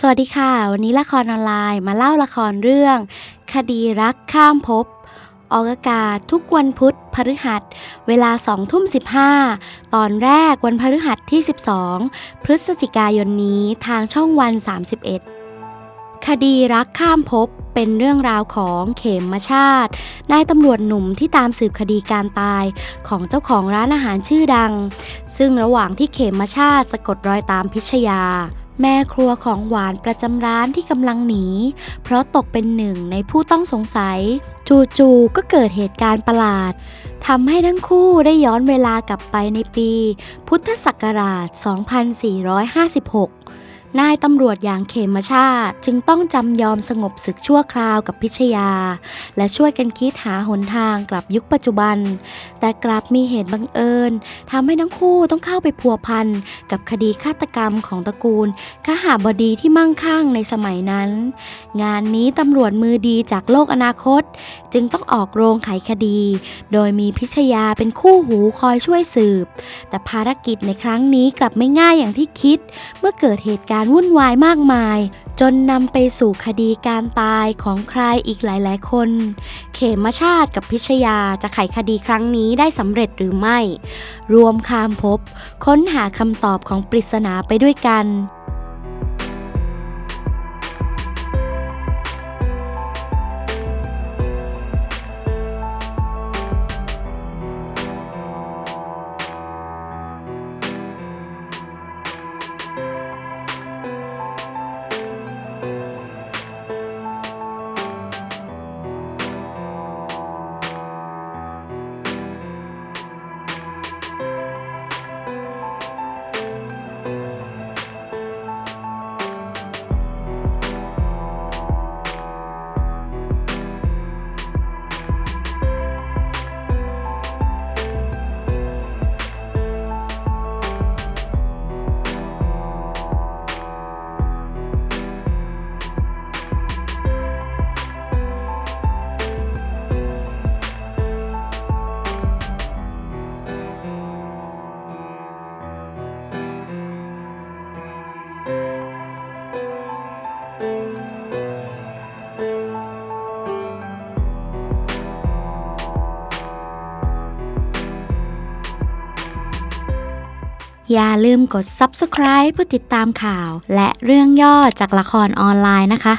สวัสดีค่ะ วันนี้ละครออนไลน์มาเล่าละครเรื่อง คดีรักข้ามภพออกอากาศทุกวันพุธพฤหัส เวลา2ทุ่ม15 ตอนแรกวันพฤหัสที่ 12 พฤศจิกายนนี้ทางช่องวัน 31 คดีรักข้ามภพเป็นเรื่องราวของเขมมชาติ นายตำรวจหนุ่มที่ตามสืบคดีการตายของเจ้าของร้านอาหารชื่อดัง ซึ่งระหว่างที่เขมมชาติสะกดรอยตามพิชยา แม่ครัวของหวานประจำร้านที่กำลังหนี เพราะตกเป็นหนึ่งในผู้ต้องสงสัย จู่ๆก็เกิดเหตุการณ์ประหลาดทำให้ทั้งคู่ได้ย้อนเวลากลับไปในปี พุทธศักราช 2456 นายตำรวจอย่างเขมชาติ จึงต้องจำยอมสงบศึกชั่วคราวกับพิชยา และช่วยกันคิดหาหนทางกลับยุคปัจจุบัน แต่กลับมีเหตุบังเอิญทำให้ทั้งคู่ต้องเข้าไปพัวพันกับคดีฆาตกรรมของตระกูลขหาบดีที่มั่งคั่งในสมัยนั้น งานนี้ตำรวจมือดีจากโลกอนาคต จึงต้องออกโรงไขคดี โดยมีพิชยาเป็นคู่หูคอยช่วยสืบ แต่ภารกิจในครั้งนี้กลับไม่ง่ายอย่างที่คิด เมื่อเกิดเหตุการณ์การวุ่นวายมากมาย จนนำไปสู่คดีการตายของใครอีกหลายๆ คน เขมชาติกับพิชยาจะไขคดีครั้งนี้ได้สำเร็จหรือไม่ รวมคามพบ ค้นหาคำตอบของปริศนาไปด้วยกัน อย่าลืมกด subscribe เพื่อติดตามข่าว และเรื่องย่อจากละครออนไลน์นะคะ